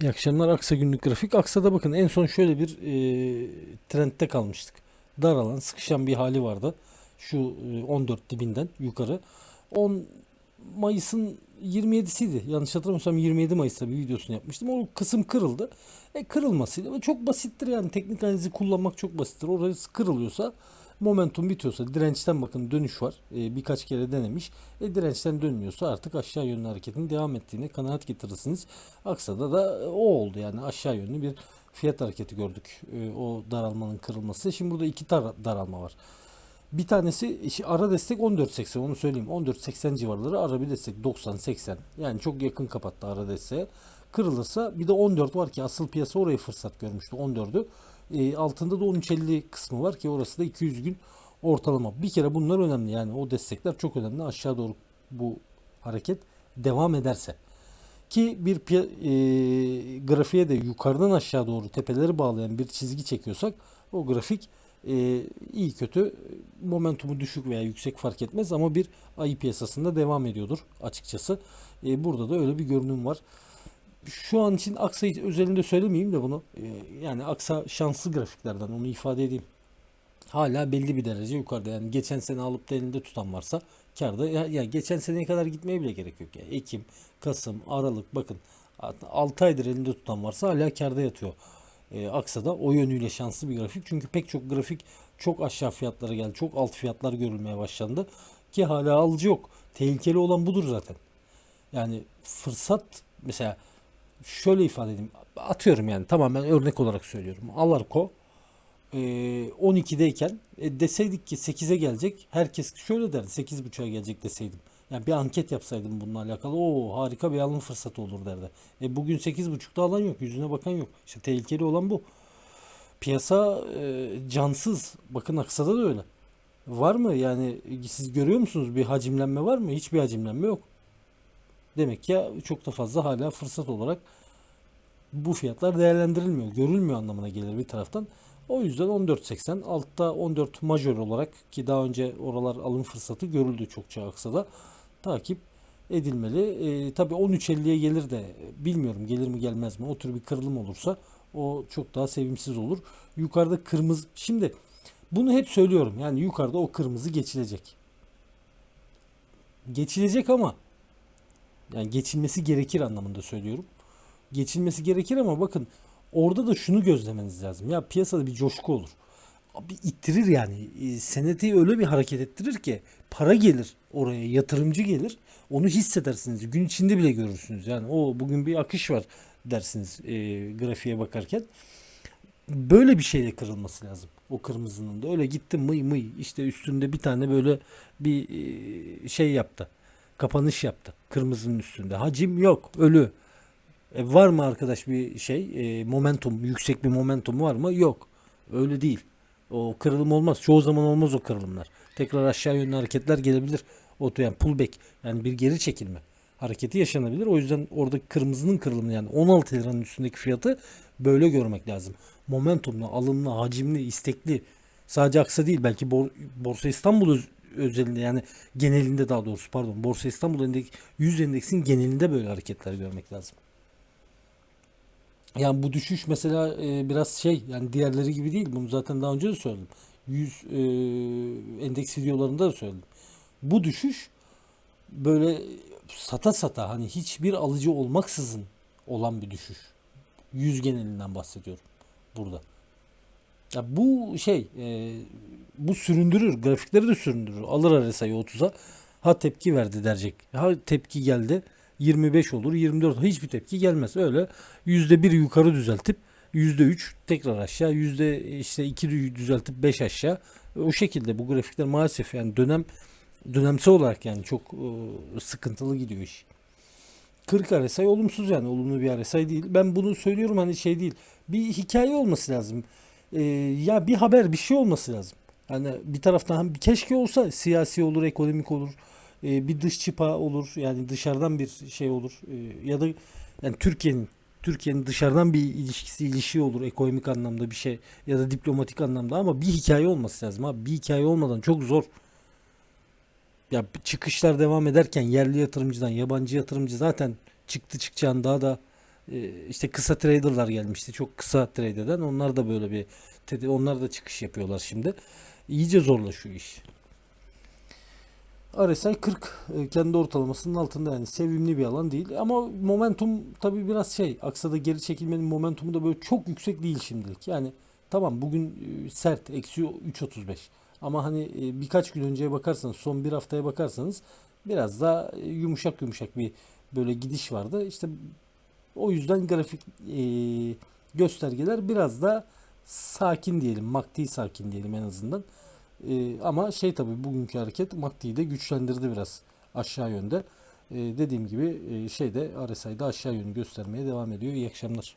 İyi akşamlar Aksa günlük grafik. Aksa'da bakın en son şöyle bir e, trendte kalmıştık. Daralan, sıkışan bir hali vardı. Şu e, 14 dibinden yukarı. 10 Mayıs'ın 27'siydi. Yanlış hatırlamıyorsam 27 Mayıs'ta bir videosunu yapmıştım. O kısım kırıldı. E kırılmasıyla çok basittir yani teknik analizi kullanmak çok basittir. Orası kırılıyorsa momentum bitiyorsa dirençten bakın dönüş var. E, birkaç kere denemiş. E, dirençten dönmüyorsa artık aşağı yönlü hareketin devam ettiğine kanaat getirirsiniz. Aksa'da da o oldu yani aşağı yönlü bir fiyat hareketi gördük. E, o daralmanın kırılması. Şimdi burada iki tar- daralma var. Bir tanesi ara destek 14.80 onu söyleyeyim. 14.80 civarları ara bir destek 90-80. Yani çok yakın kapattı ara desteğe. Kırılırsa bir de 14 var ki asıl piyasa oraya fırsat görmüştü 14'ü. E, altında da 13.50 kısmı var ki orası da 200 gün ortalama. Bir kere bunlar önemli yani o destekler çok önemli. Aşağı doğru bu hareket devam ederse. Ki bir e, grafiğe de yukarıdan aşağı doğru tepeleri bağlayan bir çizgi çekiyorsak o grafik e, iyi kötü momentumu düşük veya yüksek fark etmez ama bir ayı piyasasında devam ediyordur açıkçası. E, burada da öyle bir görünüm var. Şu an için Aksa özelinde söylemeyeyim de bunu. E, yani Aksa şanslı grafiklerden onu ifade edeyim. Hala belli bir derece yukarıda. Yani geçen sene alıp da elinde tutan varsa karda. Ya, ya geçen seneye kadar gitmeye bile gerek yok. Yani Ekim, Kasım, Aralık bakın 6 aydır elinde tutan varsa hala karda yatıyor. E, Aksa'da o yönüyle şanslı bir grafik. Çünkü pek çok grafik çok aşağı fiyatlara geldi. Çok alt fiyatlar görülmeye başlandı. Ki hala alıcı yok. Tehlikeli olan budur zaten. Yani fırsat mesela şöyle ifade edeyim. Atıyorum yani tamamen örnek olarak söylüyorum. Alarko e, 12'deyken e, deseydik ki 8'e gelecek. Herkes şöyle derdi 8.5'a gelecek deseydim. Yani bir anket yapsaydım bununla alakalı o harika bir alım fırsatı olur derdi. E, bugün 8.5'da alan yok. Yüzüne bakan yok. İşte tehlikeli olan bu. Piyasa e, cansız. Bakın Aksa'da da öyle. Var mı yani siz görüyor musunuz bir hacimlenme var mı? Hiçbir hacimlenme yok. Demek ki çok da fazla hala fırsat olarak bu fiyatlar değerlendirilmiyor. Görülmüyor anlamına gelir bir taraftan. O yüzden 14.80 altta 14 majör olarak ki daha önce oralar alım fırsatı görüldü çokça aksada takip edilmeli. E, tabii 13.50'ye gelir de bilmiyorum gelir mi gelmez mi o tür bir kırılım olursa o çok daha sevimsiz olur. Yukarıda kırmızı şimdi bunu hep söylüyorum yani yukarıda o kırmızı geçilecek. Geçilecek ama yani geçilmesi gerekir anlamında söylüyorum. Geçilmesi gerekir ama bakın orada da şunu gözlemeniz lazım. Ya piyasada bir coşku olur. Abi ittirir yani. E, Seneti öyle bir hareket ettirir ki para gelir oraya, yatırımcı gelir. Onu hissedersiniz. Gün içinde bile görürsünüz. Yani o bugün bir akış var dersiniz e, grafiğe bakarken. Böyle bir şeyle kırılması lazım. O kırmızının da. Öyle gitti mıy mıy işte üstünde bir tane böyle bir e, şey yaptı. Kapanış yaptı. Kırmızının üstünde. Hacim yok. Ölü. E, var mı arkadaş bir şey? E, momentum, yüksek bir momentum var mı? Yok. Öyle değil. O kırılım olmaz. Çoğu zaman olmaz o kırılımlar. Tekrar aşağı yönlü hareketler gelebilir. O yani pullback yani bir geri çekilme hareketi yaşanabilir. O yüzden orada kırmızının kırılımı yani 16 liranın üstündeki fiyatı böyle görmek lazım. Momentumlu, alımlı, hacimli, istekli sadece aksa değil belki Bor- Borsa İstanbul öz- özelinde yani genelinde daha doğrusu pardon Borsa İstanbul endeks 100 endeksin genelinde böyle hareketler görmek lazım. Yani bu düşüş mesela e, biraz şey yani diğerleri gibi değil. Bunu zaten daha önce de söyledim. 100 e, endeks videolarında da söyledim. Bu düşüş böyle sata sata hani hiçbir alıcı olmaksızın olan bir düşüş. 100 genelinden bahsediyorum burada. Ya bu şey e, bu süründürür. Grafikleri de süründürür. Alır RSI'yi 30'a. Ha tepki verdi derecek. Ha tepki geldi. 25 olur 24 olur. hiçbir tepki gelmez. Öyle %1 yukarı düzeltip %3 tekrar aşağı yüzde işte 2 düzeltip 5 aşağı o şekilde bu grafikler maalesef yani dönem dönemsel olarak yani çok e, sıkıntılı gidiyor iş. 40 RSI olumsuz yani olumlu bir RSI değil. Ben bunu söylüyorum hani şey değil. Bir hikaye olması lazım. Ee, ya bir haber bir şey olması lazım. Hani bir taraftan hem keşke olsa siyasi olur, ekonomik olur. Ee, bir dış çıpa olur. Yani dışarıdan bir şey olur. Ee, ya da yani Türkiye'nin Türkiye'nin dışarıdan bir ilişkisi ilişki olur ekonomik anlamda bir şey ya da diplomatik anlamda ama bir hikaye olması lazım abi. Bir hikaye olmadan çok zor. Ya çıkışlar devam ederken yerli yatırımcıdan yabancı yatırımcı zaten çıktı çıkacağını daha da e, işte kısa traderlar gelmişti. Çok kısa trade eden. Onlar da böyle bir onlar da çıkış yapıyorlar şimdi. İyice zorlaşıyor iş. RSI 40 e, kendi ortalamasının altında yani sevimli bir alan değil ama momentum tabii biraz şey aksada geri çekilmenin momentumu da böyle çok yüksek değil şimdilik. Yani tamam bugün e, sert eksi 3.35 ama hani e, birkaç gün önceye bakarsanız son bir haftaya bakarsanız biraz daha yumuşak yumuşak bir böyle gidiş vardı. İşte o yüzden grafik göstergeler biraz da sakin diyelim. MACD sakin diyelim en azından. E, ama şey tabii bugünkü hareket MACD'yi de güçlendirdi biraz aşağı yönde. E, dediğim gibi e, şeyde RSI'de aşağı yönü göstermeye devam ediyor. İyi akşamlar.